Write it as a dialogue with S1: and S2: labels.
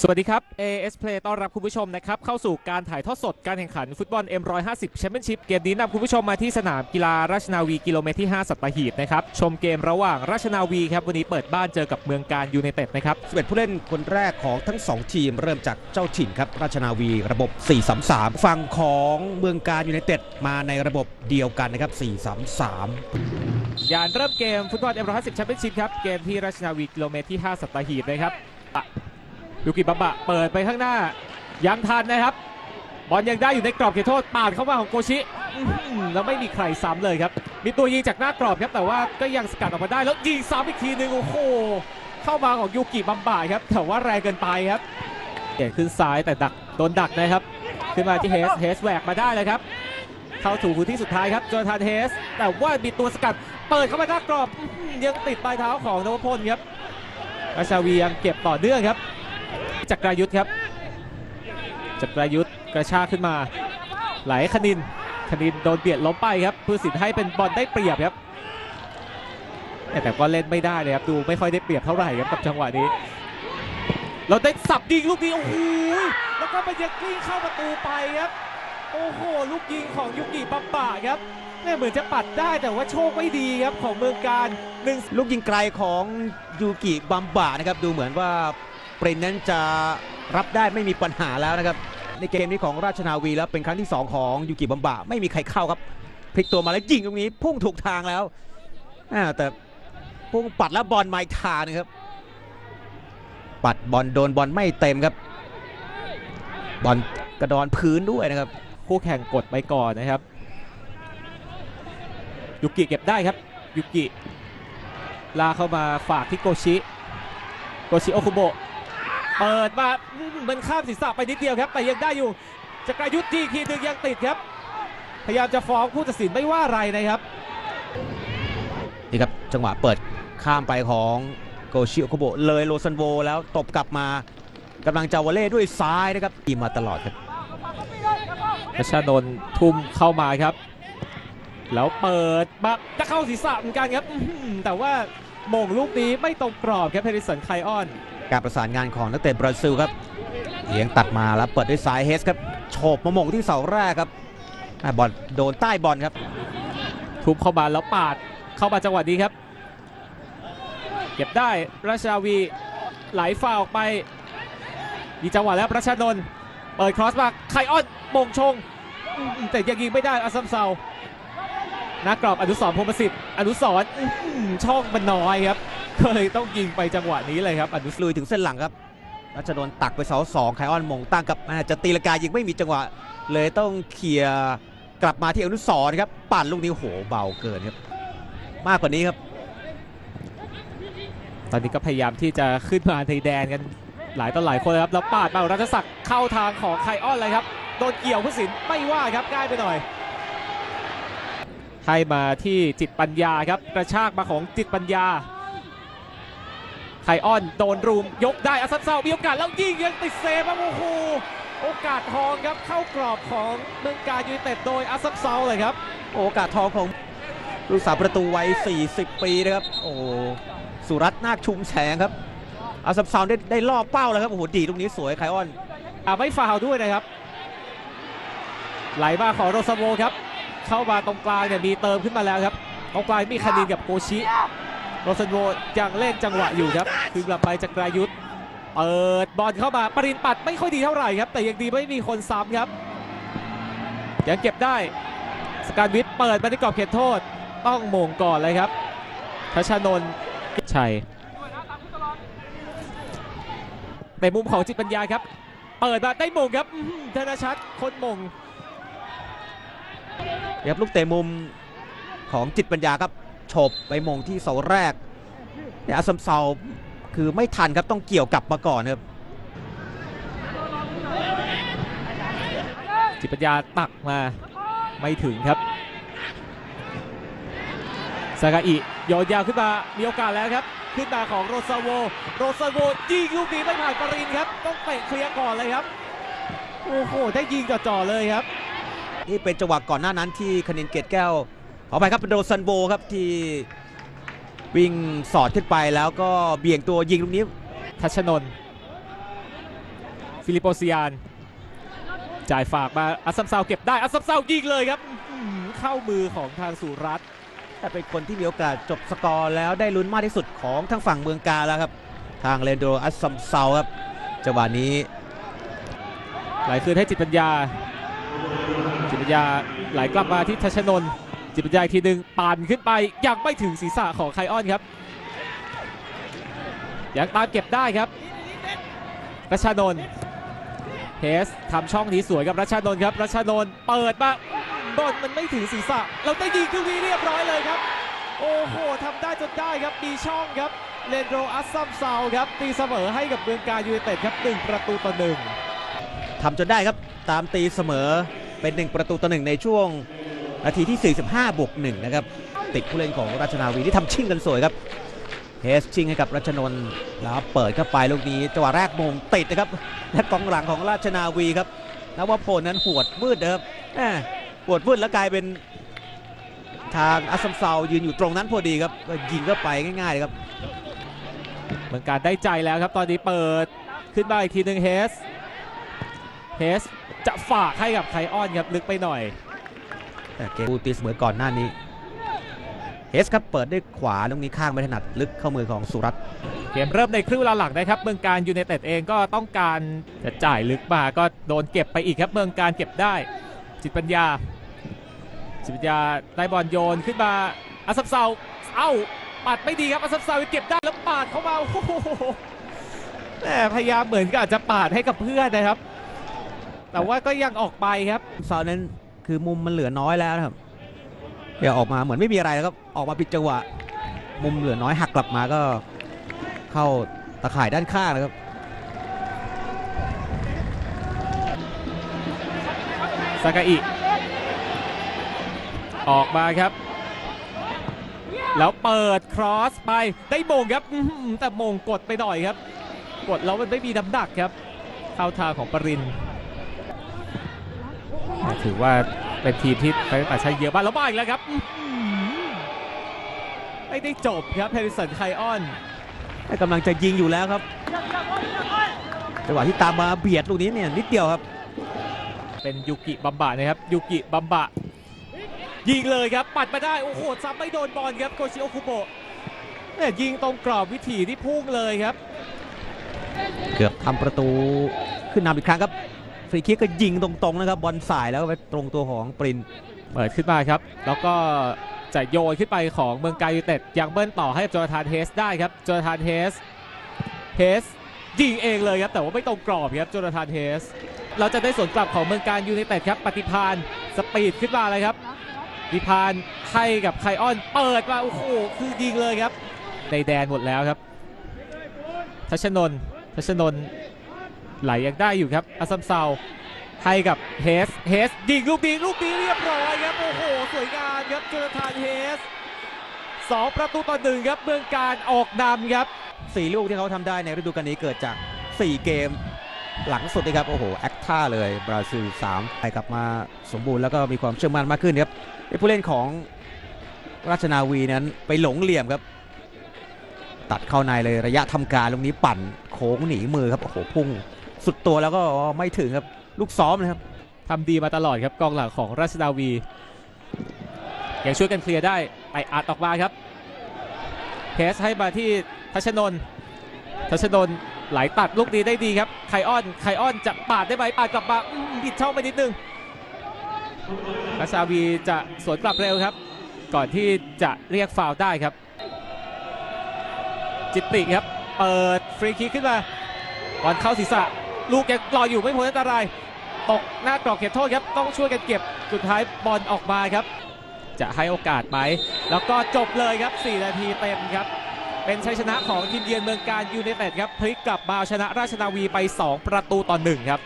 S1: สวัสดีครับ AS Play ต้อนรับคุณผู้ชมนะครับ เข้าสู่การถ่ายทอดสดการแข่งขันฟุตบอล M150 Championship เกมนี้นำคุณผู้ชมมาที่สนามกีฬาราชนาวีกิโลเมตรที่ 5 สัตหีบนะครับ ชมเกมระหว่างราชนาวีครับ วันนี้เปิดบ้านเจอกับเมืองการยูไนเต็ดนะครับ
S2: 11ผู้เล่นคนแรกของทั้ง 2 ทีม เริ่มจากเจ้าถิ่นครับ ราชนาวีระบบ 4-3-3 ฝั่งของเมืองการยูไนเต็ดมาในระบบเดียวกันนะครับ 4-3-3
S1: ยานเริ่มเกมฟุตบอล M150 Championship ครับเกมที่ราชนาวีกิโลเมตรที่ 5 สัตหีบนะครับอะ ยูกิบับบะเปิดไปข้างหน้า ยังทันนะครับ บอลยังได้อยู่ในกรอบเขตโทษปาดเข้ามาของโกชิแล้วไม่มีใครซ้ำเลยครับ มีตัวยิงจากหน้ากรอบครับ แต่ว่าก็ยังสกัดออกมาได้แล้วยิงซ้ำอีกทีหนึ่งโอ้โห เข้ามาของยูกิบัมบะครับแต่ว่าแรงเกินไปครับเก่งขึ้นซ้ายแต่ดักโดนดักนะครับ ขึ้นมาที่เฮสเฮสแหวกมาได้เลยครับเข้าถูกพื้นที่สุดท้ายครับจนาธานเฮส แต่ว่ามีตัวสกัดเปิดเข้าไปหน้ากรอบยังติดปลายเท้าของนวพลครับราชาวียังเก็บต่อเนื่องครับ จักรายุทธครับจักรายุทธกระชากขึ้นมา ไหลคณินคณินโดนเบียดล้มไปครับผู้สินให้เป็นบอลได้เปรียบครับแต่ก็เล่นไม่ได้เลยครับดูไม่ค่อยได้เปรียบเท่าไหร่ครับกับจังหวะนี้ เราได้สับยิงลูกนี้โอ้โหแล้วก็ไปยังกลิ้งเข้าประตูไปครับโอ้โหลูกยิงของยุกิบัมบะครับเนี่ยเหมือนจะปัดได้แต่ว่าโชคไม่ดีครับของเมืองการหนึ่ง
S2: ลูกยิงไกลของยูกิบัมบะนะครับดูเหมือนว่า ปรินนั้นจะรับได้ไม่มีปัญหาแล้วนะครับ ในเกมนี้ของราชนาวีแล้วเป็นครั้งที่ 2 ของยูกิบัมบะไม่มีใครเข้าครับพลิกตัวมาแล้วยิงตรงนี้ พุ่งถูกทางแล้วแต่พุ่งปัดแล้วบอลไมาอีกทานึงครับ ปัดบอลโดนบอลไม่เต็มครับ บอลกระดอนพื้นด้วยนะครับ
S1: คู่แข่งกดไปก่อนนะครับยุกิเก็บได้ครับยุกิลาเข้ามาฝากที่โกชิ โกชิโอคุโบะ เปิดมาอื้อหือมันข้ามศีรษะไปนิดเดียวครับ แต่ยังได้อยู่จักรายุทธ์ทีอีกทีหนึ่งยังติดครับ พยายามจะฟ้องผู้ตัดสินไม่ว่าอะไรนะครับ
S2: นี่ครับจังหวะเปิดข้ามไปของโกชิโอโคโบะเลยโลซันโวแล้วตบกลับมากำลังจะวอลเล่ด้วยซ้ายนะครับทีมมาตลอดครับ
S1: ประชานนท์ทุ่มเข้ามาครับ แล้วเปิดมาจะเข้าศีรษะเหมือนกันครับอื้อหือแต่ว่าโมงลูกนี้ไม่ตรงกรอบครับเพริสันไคออน
S2: การประสานงานของนักเตะบราซิลครับเลี้ยงตัดมาแล้วเปิดด้วยซ้ายเฮสครับโฉบมาหมงที่เสาแรกครับบอลโดนใต้บอลครับ
S1: ทุบเข้ามาแล้วปาดเข้ามาจังหวะนี้ครับเก็บได้ราชาวีไหลฝ่าออกไปมีจังหวะแล้วประชานนท์เปิดครอสมาไคออนมงชง แต่ยังยิงไม่ได้อาซัมเซานักกรอบอนุสรพรมสิทธิ์อนุสรช่องมันน้อยครับ ก็เลยต้องยิงไปจังหวะนี้เลยครับอนุสรณ์
S2: ลุยถึงเส้นหลังครับรัชนนท์ตักไปเสาสองไคออนมงตั้งกับอ่าจะตีลากายิงไม่มีจังหวะ เลยต้องเคลียร์กลับมาที่อนุสรณ์ครับปั่นลูกนี้โหเบาเกินครับ มากกว่านี้ครับ
S1: ตอนนี้ก็พยายามที่จะขึ้นมาในแดนกันหลายต่อหลายคนเลยครับแล้วปาดมารัชศักดิ์เข้าทางของไคออนเลยครับโดนเกี่ยวผู้สินไม่ว่าครับง่ายไปหน่อยให้มาที่จิตปัญญาครับกระชากมาของจิตปัญญา ไคออนโดนรูมยกได้อาซัมเซามีโอกาสแล้วยิงยังติดเซฟครับโอ้โหโอกาสทองครับเข้ากรอบของเมืองการยูไนเต็ดโดยอาซัมเซาเลยครับ
S2: โอกาสทองของลูกสาวประตูวัย 40 ปีนะครับ โอ้โหสุรัตน์นาคชุมแฉงครับอาซัมซาวน์ได้ได้ล่อเป้าแล้วครับโอ้โหดีตรงนี้สวยไคออน
S1: อ่าไม่ฟาวล์ด้วยนะครับ ไหลมาของโรซาโวครับ เข้ามาตรงกลางเนี่ยมีเติมขึ้นมาแล้วครับตรงกลางมีคานินกับโกชิ โรซาโวยังเล่นจังหวะอยู่ครับคือกลับไปจากกรายุทธเปิดบอลเข้ามาปรินปัดไม่ค่อยดีเท่าไหร่ครับ แต่ยังดีไม่มีคนซ้ำครับ ยังเก็บได้สการวิทย์เปิดมาที่กรอบเขตโทษ ต้องโมงก่อนเลยครับทัชชานนท์ชัยในมุมของจิตปัญญาครับ เปิดมาได้มงครับอื้อหือธนชัดคนมง
S2: เรียบลูกเตะมุมของจิตปัญญาครับ ฉบไปมงที่เสาแรกเนี่ยอาซัมซาวน์คือไม่ทันครับต้องเกี่ยวกลับมาก่อนครับ
S1: จิตปัญญาตักมาไม่ถึงครับซากาอิโยนยาวขึ้นมามีโอกาสแล้วครับ ขึ้นมาของโรซาโวโรซาโวยิงลูกนี้ไม่ผ่านปรินครับ ต้องเตะเคลียร์ก่อนเลยครับโอ้โหได้ยิงจ่อๆเลยครับ
S2: นี่เป็นจังหวะก่อนหน้านั้นที่คณินเกตแก้ว ขอไปครับเป็นโดซันโบครับที่วิ่งสอดขึ้นไปแล้วก็เบี่ยงตัวยิงลูกนี้
S1: ทัชนนท์ฟิลิปโปซิยาน จ่ายฝากมาอัสซัมซาวเก็บได้ อัสซัมซาวยิงเลยครับอื้อหือเข้ามือของทางสุรัตน์
S2: แต่เป็นคนที่มีโอกาสจบสกอร์แล้วได้ลุ้นมากที่สุดของทั้งฝั่งเมืองกาแล้วครับ ทางเลนโดอัสซัมเซาครับจังหวะนี้
S1: ไหลคืนให้จิตปัญญา จิตปัญญาไหลกลับมาที่ทัชนนท์ จิตปัญญาอีกทีหนึ่งปั่นขึ้นไปยังไม่ถึงศีรษะของไคออนครับ ยังตามเก็บได้ครับรัชนนท์เฮสทำช่องนี้สวยกับรัชนนท์ครับรัชนนท์เปิดมาบอลมันไม่ถึงศีรษะ เราได้ยิงคืนนี้เรียบร้อยเลยครับ โอ้โหทำได้จนได้ครับมีช่องครับเลนโดอัสซัมซาวครับตีเสมอให้กับเมืองการยูไนเต็ดครับหนึ่งประตูต่อหนึ่ง
S2: ทำจนได้ครับตามตีเสมอเป็น1ประตูต่อหนึ่งในช่วง นาทีที่ 45บวก1นะครับ ติดผู้เล่นของราชนาวีที่ทำชิ่งกันสวยครับเฮสชิ่งให้กับรัชนนท์แล้วเปิดเข้าไปลูกนี้จังหวะแรกมงติดนะครับ และกองหลังของราชนาวีครับนวพลนั้นหวดมืดนะครับหม่หวดมืดแล้วกลายเป็นทางอัสมเซายืนอยู่ตรงนั้นพอดีครับก็ยิงเข้าไปง่ายๆเลยครับ
S1: เมืองการได้ใจแล้วครับ ตอนนี้เปิดขึ้นมาอีกทีหนึ่งเฮสเฮสจะฝากให้กับไคออนครับลึกไปหน่อย
S2: เกมบูติเสมอก่อนหน้านี้เฮสครับเปิดด้วยขวาลูกนี้ข้างไม่ถนัดลึกเข้ามือของสุรัตน์
S1: เกมเริ่มในครึ่งเวลาหลังนะครับ เมืองการยูไนเต็ดเองก็ต้องการจะจ่ายลึกมาก็โดนเก็บไปอีกครับ เมืองการเก็บได้ จิตปัญญา จิตปัญญาได้บอลโยนขึ้นมาอาซับเซาเอ้าปัดไม่ดีครับอาซับเซาเก็บได้แล้วปาดเข้ามาโอ้โหแหม่พยายามเหมือนกับอาจจะปาดให้กับเพื่อนนะครับ แต่ว่าก็ยังออกไปครับ
S2: ซาวนั้น คือมุมมันเหลือน้อยแล้วนะครับเดี๋ยวออกมาเหมือนไม่มีอะไรแล้วครับออกมาผิดจังหวะ มุมเหลือน้อยหักกลับมาก็เข้าตะข่ายด้านข้างนะครับ
S1: ซากาอิออกมาครับ แล้วเปิดครอสไปได้โมงครับแต่โมงกดไปหน่อยครับ กดแล้วมันไม่มีน้ำหนักครับเข้าทางของปริน ถือว่าเป็นทีมที่ไปแต่ใช้เยอะมากแล้วมาอีกแล้วครับอื้อหือไม่ได้จบครับเฮริสันไคออน
S2: ให้กำลังจะยิงอยู่แล้วครับจังหวะที่ตามมาเบียดลูกนี้เนี่ยนิดเดียวครับ
S1: เป็นยูกิบัมบะนะครับยูกิบัมบะ ยิงเลยครับปัดมาได้โอ้โหซ้ำไม่โดนบอลครับโคชิโอคุโบะเนี่ยยิงตรงกรอบวิถีที่พุ่งเลยครับ
S2: เกือบทำประตูขึ้นนำอีกครั้งครับ ฟรีคิกก็ยิงตรงๆนะครับบอลสายแล้วไปตรงตัวของปริน
S1: เปิดขึ้นมาครับ แล้วก็จะโยนขึ้นไปของเมืองกายูไนเต็ดยังเบิ้ลต่อให้กับโจนาธานเฮสได้ครับโจนาธานเฮสเฮสยิงเองเลยครับแต่ว่าไม่ตรงกรอบครับโจนาธานเฮสเราจะได้สวนกลับของเมืองการยูไนเต็ดครับปฏิพานสปีดขึ้นมาเลยครับปฏิพานให้กับไคออนเปิดมาโอ้โหคือยิงเลยครับในแดนหมดแล้วครับทัชนนทัชนน ไหลยังได้อยู่ครับอาซัมเซาให้กับเฮสเฮสยิงลูกนี้ลูกนี้เรียบร้อยครับโอ้โหสวยงามครับโจนาธานเฮสสองประตูต่อหนึ่งครับเมืองการออกนำครับ
S2: สี่ลูกที่เขาทำได้ในฤดูกาลนี้เกิดจาก 4 เกมหลังสุดนะครับ โอ้โห แอคท่าเลยบราซิล3ไปกลับมาสมบูรณ์แล้วก็มีความเชื่อมั่นมากขึ้นครับผู้เล่นของราชนาวีนั้นไปหลงเหลี่ยมครับ ตัดเข้าในเลยระยะทำการลูกนี้ปั่นโค้งหนีมือครับ โอ้โห พุ่ง สุดตัวแล้วก็ไม่ถึงครับ ลูกซ้อมนะครับ
S1: ทำดีมาตลอดครับกองหลังของราชนาวี ยังช่วยกันเคลียร์ได้ไออัดออกมาครับเพสให้มาที่ทัชนนท์ทัชนน์ไหลตัดลูกนี้ได้ดีครับไคออนไคออนจะปาดได้ไหมปาดกลับมาผิดช่องไปนิดนึงราชาวีจะสวนกลับเร็วครับ ก่อนที่จะเรียกฟาวล์ได้ครับ จิตติครับ เปิดฟรีคิกขึ้นมาบอลเข้าศีรษะ ลูกยังรออยู่ไม่พ้นอันตรายตกหน้ากรอบเขตโทษครับต้องช่วยกันเก็บสุดท้ายบอลออกมาครับ จะให้โอกาสไหมแล้วก็จบเลยครับ 4 นาทีเต็มครับ เป็นชัยชนะของทีมเยือนเมืองการยูเนเต็ดครับพลิกกลับมาเอาชนะราชนาวีไป 2 ประตูต่อ1ครับ